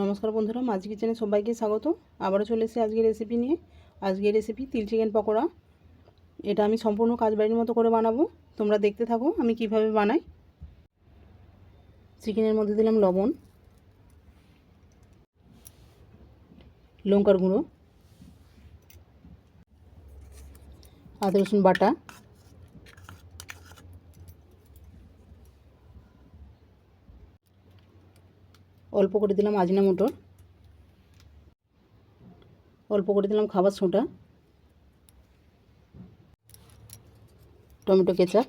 নমস্কার বন্ধুরা, মাঝ কিচেনে সবাইকে স্বাগত আবারও চলে এসেছি আজকের রেসিপি নিয়ে। আজকের রেসিপি তিল চিকেন পকোড়া। এটা আমি সম্পূর্ণ কাজ বাড়ির মতো করে বানাবো। তোমরা দেখতে থাকো আমি কীভাবে বানাই। চিকেনের মধ্যে দিলাম লবণ, লঙ্কার গুঁড়ো, আদা রসুন বাটা অল্প করে দিলাম আজিনা মটর অল্প করে দিলাম খাবার সোঁটা। Tomato ketchup.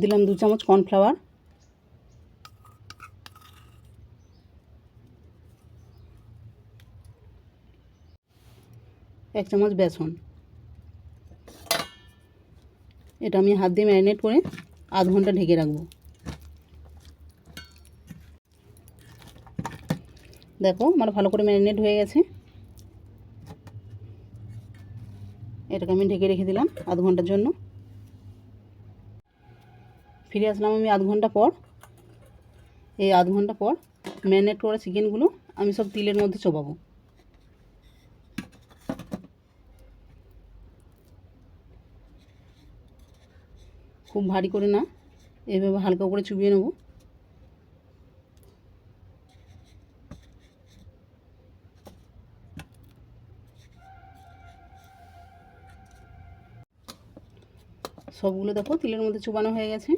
দিলাম দু চামচ কর্নফ্লাওয়ার। এক চামচ বেসন। এটা আমি হাত দিয়ে ম্যারিনেট করে আধ ঘণ্টা ঢেকে রাখব। দেখো, আমার ভালো করে ম্যারিনেট হয়ে গেছে। এটাকে আমি ঢেকে রেখে দিলাম আধ ঘণ্টার জন্য। ফিরে আসলাম আমি আধ ঘণ্টা পর। এই আধ ঘণ্টা পর ম্যারিনেট করা চিকেনগুলো আমি সব তিলের মধ্যে চোবাবো। খুব ভারী করে না। এভাবে হালকা করে চুবিয়ে নেব। সবগুলো দেখো তেলের মধ্যে চুবানো হয়ে গেছে।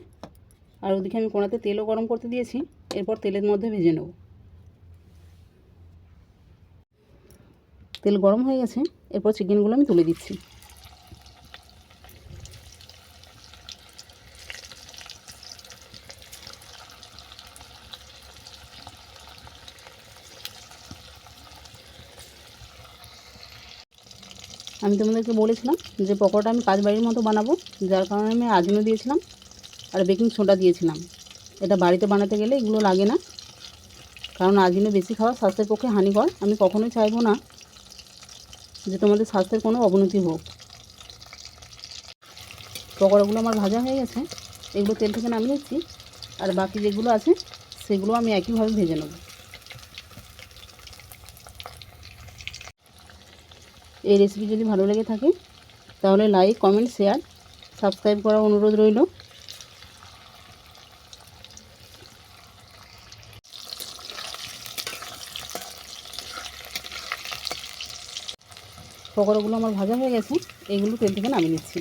আর ওদিকে আমি কোনাতে তেলও গরম করতে দিয়েছি। এরপর তেলের মধ্যে ভেজে নেব। তেল গরম হয়ে গেছে। এরপর চিকেনগুলো আমি তুলে দিচ্ছি। আমি তোমাদেরকে বলেছিলাম যে পকোড়াটা আমি কাজ বাড়ির মতো বানাবো, যার কারণে আমি আজমো দিয়েছিলাম আর বেকিং সোডা দিয়েছিলাম। এটা বাড়িতে বানাতে গেলে এগুলো লাগে না, কারণ আজমিনো বেশি খাওয়া স্বাস্থ্যের পক্ষে হানিকর। আমি কখনোই চাইব না যে তোমাদের স্বাস্থ্যের কোনো অবনতি হোক। পকোড়াগুলো আমার ভাজা হয়ে গেছে, এগুলো তেল থেকে নামিয়ে আর বাকি যেগুলো আছে সেগুলো আমি একইভাবে ভেজে নেব। এই রেসিপি যদি ভালো লেগে থাকে, তাহলে লাইক কমেন্ট শেয়ার সাবস্ক্রাইব করার অনুরোধ রইল। পকোড়াগুলো আমার ভাজা হয়ে গেছে, এগুলো তেল থেকে নামিয়ে নিচ্ছি।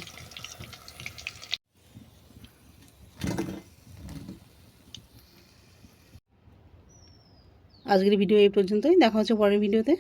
আজকের ভিডিও এই পর্যন্তই, দেখা হচ্ছে পরের ভিডিওতে।